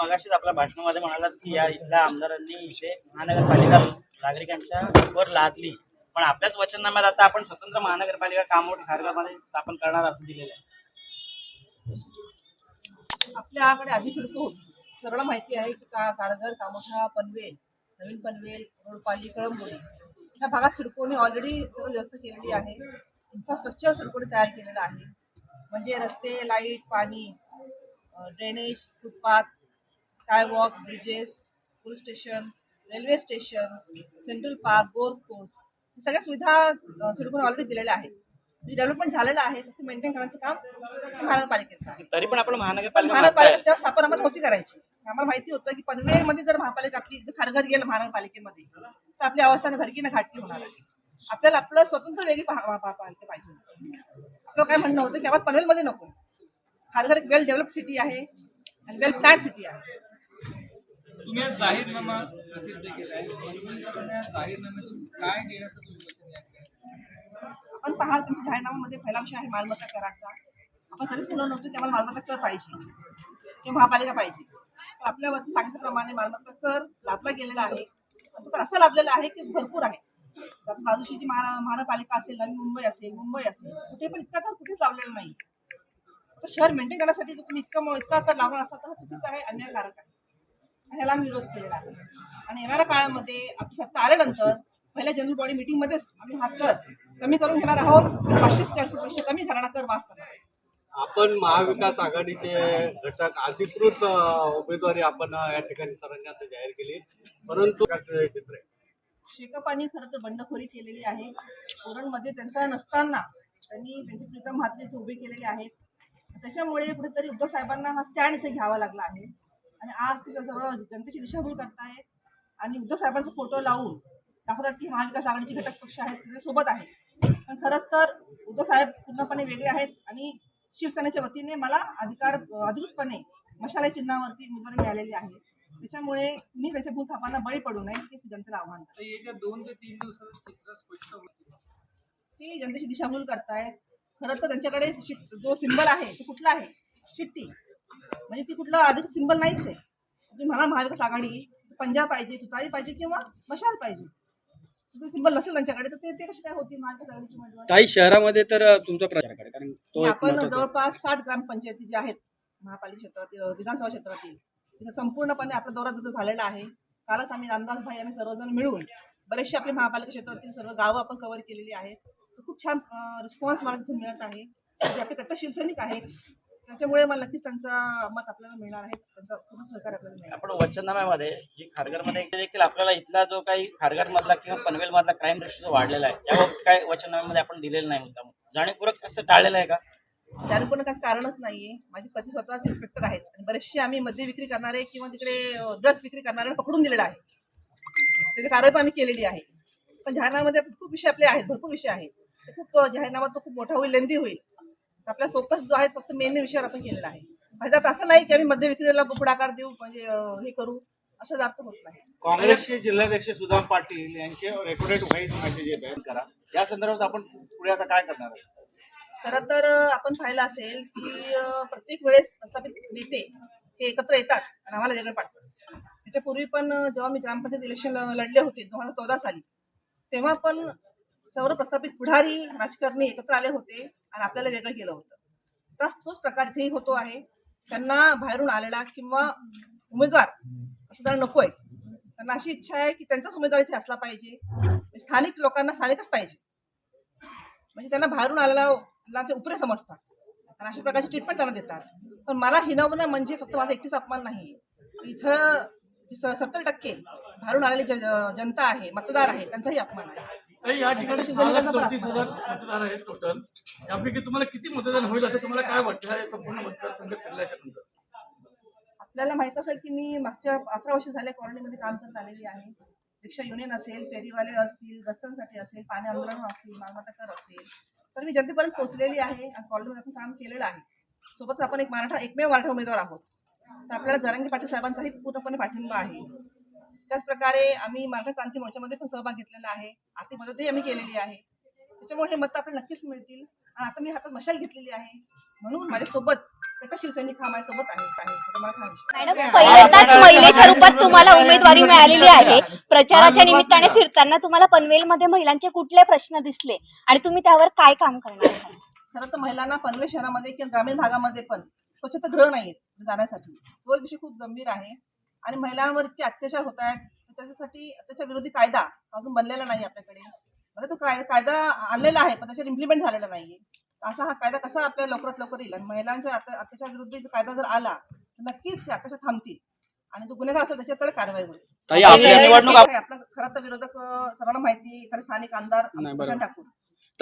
मगाशीच आपल्या भाषणामध्ये म्हणालात की या इथल्या आमदारांनी इथे महानगरपालिका नागरिकांच्या वर लादली. पण आपल्याच वचननाम्यात आता आपण स्वतंत्र महानगरपालिका कामोड खारगामध्ये स्थापन करणार असं दिलेलं आहे. आपल्याकडे आधी सिडको सगळं सर्वांना माहिती आहे की का कारगर कामोठा पनवेल नवीन पनवेल रोडपाली कळंबोली या भागात सिडकोने ऑलरेडी सर्व व्यवस्था केलेली आहे. इन्फ्रास्ट्रक्चर सिडकोने तयार केलेलं आहे. म्हणजे रस्ते लाइट पाणी drainage footpath skywalk bridges police station railway station central park golf course सगळ्या सुविधा सिडकोने ऑलरेडी दिलेल्या आहेत. म्हणजे डेव्हलपमेंट झालेलं आहे फक्त मेंटेन करण्याचं काम महानगरपालिकेचं आहे. तरी पण आपण पण महानगरपालिका महानगरपालिका. तेव्हा स्थापन आम्हाला होती करायची. आम्हाला माहिती होतं की पनवेलमध्ये जर महापालिका आपली जर खारघर गेलं महानगरपालिकेमध्ये तर आपली अवस्था घरकी ना घाटकी होणार आहे. आपल्याला आपलं स्वतंत्र वेगळी पहा- पहा- पहा- पालिका पाहिजे. आपलं काय म्हणणं होतं की आम्हाला पनवेलमध्ये नको. खारघर एक वेल डेव्हलप सिटी आहे आणि वेल प्लॅन सिटी आहे. तुम्ही आज जाहीरनामा प्रसिद्ध केला आहे. जाहीरनाम्यातून काय देण्याचं तुम्ही आपण पाहाल तुमच्या जाहीरनाम्यामध्ये पहिला विषय आहे मालमत्ता कराचा. आपण कधीच म्हणलं नव्हतो की आम्हाला मालमत्ता कर पाहिजे. किंवा महापालिका पाहिजे. तर आपल्यावरती सांगितल्याप्रमाणे मालमत्ता कर लादला गेलेला आहे. आणि तो लादलेला आहे की भरपूर आहे. आता बाजूची जी महा महानगरपालिका असेल नवी मुंबई असेल मुंबई असेल कुठे पण इतका कर कुठेच लावलेला नाही. तर शहर मेंटेन करण्यासाठी तुम्ही इतका इतका कर लावणार असा तर हा चुकीचा आहे अन्यायकारक आहे. ह्याला आम्ही विरोध केलेला आहे. आणि येणाऱ्या काळामध्ये आपली सत्ता आल्यानंतर पहिल्या जनरल बॉडी मीटिंगमध्येच आम्ही हा कर कमी करून घेणार आहोत. आणि पाचशे कमी घराणा कर माफ करणार आहोत. आपण महाविकास आघाडीचे घटक अधिकृत उमेदवारी आपण या ठिकाणी सरांनी आता जाहीर केली. परंतु चित्र आहे. शेकापांनी खरं तर बंडखोरी केलेली आहे. कोरणमध्ये त्यांचा नसताना त्यांनी त्यांचे प्रीतम म्हात्रे इथे उभे केलेले आहेत. त्याच्यामुळे कुठेतरी उद्धव साहेबांना हा स्टँड इथे घ्यावा लागला आहे. आणि आज ते सगळं जनतेची दिशाभूल करतायत आणि उद्धव साहेबांचा फोटो लावून दाखवतात की महाविकास आघाडीचे घटक पक्ष आहेत ते सोबत आहेत. पण खरंच तर उद्धव साहेब पूर्णपणे वेगळे आहेत आणि शिवसेनेच्या वतीने मला अधिकार अधिकृतपणे मशाला चिन्हावरती उमेदवारी मिळालेली आहे. त्याच्यामुळे तुम्ही त्यांच्या भूलथापांना बळी पडू नये मी जनतेला आव्हान येत्या दोन ते तीन दिवसात चित्र स्पष्ट होईल. ते जनतेची दिशाभूल करतायत. खरं तर त्यांच्याकडे जो सिंबल आहे तो कुठला आहे? शिट्टी. म्हणजे ती कुठलं अधिक सिंबल नाहीच आहे. तुम्ही म्हणा महाविकास आघाडी पंजाब पाहिजे तुतारी पाहिजे किंवा मशाल पाहिजे. सिंबल नसेल त्यांच्याकडे तर ते कसे काय होतील महाविकास आघाडीची उमेदवार? काही शहरामध्ये तर तुमचा प्रचार करा कारण तो एक आपण महत्त्वाचा- जवळपास साठ ग्रामपंचायती ज्या आहेत महापालिका क्षेत्रातील अं, विधानसभा क्षेत्रातील तिथं संपूर्णपणे आपला दौरा जसं झालेला आहे कालच आम्ही रामदास भाई आम्ही सर्वजण मिळून बरेचसे आपले महापालिका क्षेत्रातील सर्व गावं आपण कव्हर केलेली आहेत. तर खूप छान रिस्पॉन्स मला तिथून मिळत आहे. जे आपले कट्टर शिवसैनिक आहेत त्याच्यामुळे मला नक्कीच त्यांचा मत आपल्याला मिळणार आहे. त्यांचा पूर्ण सहकार्य आपल्याला मिळणार आपण वचननाम्यामध्ये जी खारघरमध्ये देखील आपल्याला इथला जो काही खारघर मधला किंवा पनवेल मधला क्राईम रेशो जो वाढलेला आहे त्याबाबत काय वचननाम्यामध्ये आपण दिलेलं नाही मुद्दा जाणीवपूर्वक असं टाळलेलं आहे का? पण काही कारणच नाहीये. माझे पती स्वतःच इन्स्पेक्टर आहेत आणि बरेचसे आम्ही मद्य विक्री करणारे किंवा तिकडे ड्रग्स विक्री करणारे पकडून दिलेलं आहे. त्याची कारवाई आम्ही केलेली आहे. पण जाहीरनाम्यामध्ये खूप विषय आपले आहेत भरपूर विषय आहेत. खूप जाहीरनामा तो खूप मोठा होईल लेंदी होईल. आपला फोकस जो आहे फक्त मेन विषयावर आपण केलेला आहे. त्याच्यात असं नाही की आम्ही मद्य विक्रीला पुढाकार देऊ म्हणजे हे करू असं अर्थ होत नाही. काँग्रेसचे जिल्हाध्यक्ष सुदाम पाटील यांचे रेकॉर्डेड व्हॉइस मेसेज बॅन करा. या संदर्भात आपण पुढे आता काय करणार आहोत? खरं तर आपण पाहिलं असेल की प्रत्येक वेळेस प्रस्थापित नेते हे एकत्र येतात आणि आम्हाला वेगळं पाडतात. त्याच्यापूर्वी पण जेव्हा मी ग्रामपंचायत इलेक्शन लढले होते दोन हजार चौदा साली तेव्हा पण सर्व प्रस्थापित पुढारी राजकारणी एकत्र आले होते. आणि आपल्याला वेगळं केलं होतं. तस तोच प्रकार इथेही होतो आहे. त्यांना बाहेरून आलेला किंवा उमेदवार असं त्यांना नको आहे त्यांना अशी इच्छा आहे की त्यांचाच उमेदवार इथे असला पाहिजे. स्थानिक लोकांना स्थानिकच पाहिजे. म्हणजे त्यांना बाहेरून आलेला ते उपरे समजतात. आणि अशा प्रकारची ट्रीटमेंट त्यांना देतात. पण मला हिनवणं म्हणजे फक्त माझा एकटीच अपमान नाही. इथं सत्तर टक्के बाहेरून आलेली जनता आहे मतदार आहे त्यांचाही अपमान आहे. या ठिकाणी चौतीस हजार मतदार आहेत टोटल यापैकी तुम्हाला किती मतदान होईल असं तुम्हाला काय वाटतं? संपूर्ण मतदारसंघ फिरल्याच्या नंतर आपल्याला माहीत असेल की मी मागच्या अकरा वर्ष झाल्या कॉलनीमध्ये काम करत आलेली आहे. रिक्षा युनियन असेल फेरीवाले असतील रस्त्यांसाठी असेल पाणी आंदोलन असतील मालमत्ता कर असेल तर मी जनतेपर्यंत पोहोचलेली आहे आणि कॉलनीमध्ये आपण काम केलेलं आहे. सोबतच आपण एक मराठा एकमेव मराठा उमेदवार आहोत. तर आपल्याला जरांगी पाटील साहेबांचाही पूर्णपणे पाठिंबा आहे. त्याच प्रकारे आम्ही मराठा क्रांती मोर्चामध्ये पण सहभाग घेतलेला आहे. आर्थिक मदतही आम्ही केलेली आहे. त्याच्यामुळे हे मत आपल्याला नक्कीच मिळतील. आणि आता मी हातात मशाल घेतलेली आहे. म्हणून माझ्यासोबत शिवसैनिक हा आहे. पहिल्यांदाच महिलेच्या रूपात तुम्हाला उमेदवारी मिळालेली आहे. प्रचाराच्या निमित्ताने फिरताना तुम्हाला पनवेलमध्ये महिलांचे कुठले प्रश्न दिसले? आणि तुम्ही त्यावर काय काम करणार? आहात? खरं तर महिलांना पनवेल शहरामध्ये किंवा ग्रामीण भागामध्ये पण स्वच्छतागृह नाही आहेत जाण्यासाठी. तो विषय खूप गंभीर आहे. आणि महिलांवर इतके अत्याचार होत आहेत त्याच्यासाठी त्याच्या विरोधी कायदा अजून बनलेला नाही आपल्याकडे. बरं तो काय- कायदा आणलेला आहे पण त्याच्यावर इम्प्लिमेंट झालेला नाही असा हा कायदा कसा आपल्या लवकरात लवकर येईल? आणि महिलांच्या अत्या- अत्याचार विरुद्ध जो कायदा जर आला तर नक्कीच अत्याचार थांबतील. आणि जो गुन्हेगार असेल त्याच्याकडे कारवाई होईल. आपला खरं तर विरोधक सर्वांना माहिती स्थानिक आमदार नाही,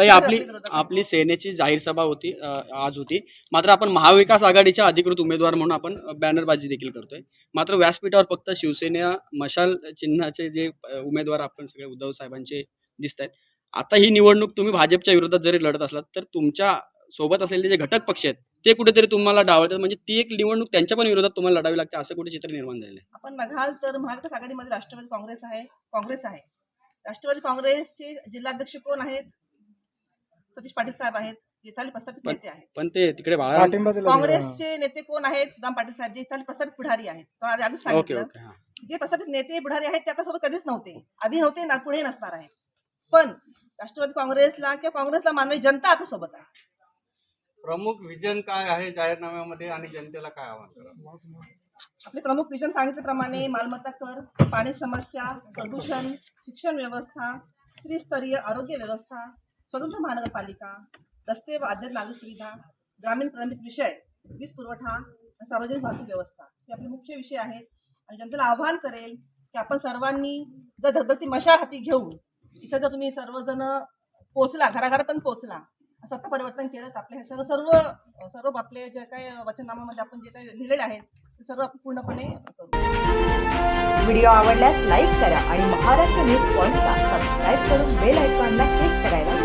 आहे, आपली आपले सेनेची जाहीर सभा होती आज होती. मात्र आपण महाविकास आघाडीच्या अधिकृत उमेदवार म्हणून आपण बॅनरबाजी देखील करतोय. मात्र व्यासपीठावर फक्त शिवसेना मशाल चिन्हाचे जे उमेदवार आपण सगळे उद्धव साहेबांचे दिसत आहेत आता ही निवडणूक तुम्ही भाजपच्या विरोधात जरी लढत असलात तर तुमच्यासोबत असलेले जे घटक पक्ष आहेत ते कुठेतरी तुम्हाला डावळतात. म्हणजे ती एक निवडणूक त्यांच्या पण विरोधात तुम्हाला लढावी लागते असं कुठे चित्र निर्माण झालेलं आहे? आपण बघाल तर महाविकास आघाडीमध्ये राष्ट्रवादी काँग्रेस आहे काँग्रेस आहे. राष्ट्रवादी काँग्रेसचे जिल्हाध्यक्ष कोण आहेत? सतीश पाटील साहेब आहेत जे इथले प्रस्थापित नेते आहेत. पण ते तिकडे बाळा पाठिंबा दिला होता. काँग्रेसचे नेते कोण आहेत? सुदाम पाटील साहेब जे इथले प्रस्थापित पुढारी आहेत. तो आधी आधीच ओके सांगितलं. ओके हा. जे प्रस्थापित नेते पुढारी आहेत ते आपल्यासोबत कधीच नव्हते. आधी नव्हते ना पुढे नसणार आहे पण राष्ट्रवादी काँग्रेसला किंवा काँग्रेसला मानणारी जनता आपल्यासोबत आहे. प्रमुख विजन काय आहे जाहीरनाम्यामध्ये आणि जनतेला काय आव्हान करा? आपले प्रमुख विजन सांगितल्याप्रमाणे मालमत्ता कर पाणी समस्या प्रदूषण शिक्षण व्यवस्था त्रिस्तरीय आरोग्य व्यवस्था स्वतंत्र महानगरपालिका रस्ते व अद्याप नागरिक सुविधा ग्रामीण प्रलंबित विषय वीज पुरवठा सार्वजनिक वाहतूक व्यवस्था हे आपले मुख्य विषय आहेत. आणि जनतेला आव्हान करेल की आपण सर्वांनी जर धगधगती मशाल हाती घेऊन इथं जर तुम्ही सर्वजण पोचला घराघरा पण पोचला सत्ता परिवर्तन केलं तर आपले हे सर्व सर्व सर्व आपले जे काही वचननामामध्ये आपण जे काही लिहिलेले आहेत ते सर्व आपण पूर्णपणे व्हिडिओ आवडल्यास लाईक करा आणि महाराष्ट्र न्यूज पॉइंटला सबस्क्राईब करून बेल आयकॉनला क्लिक करायला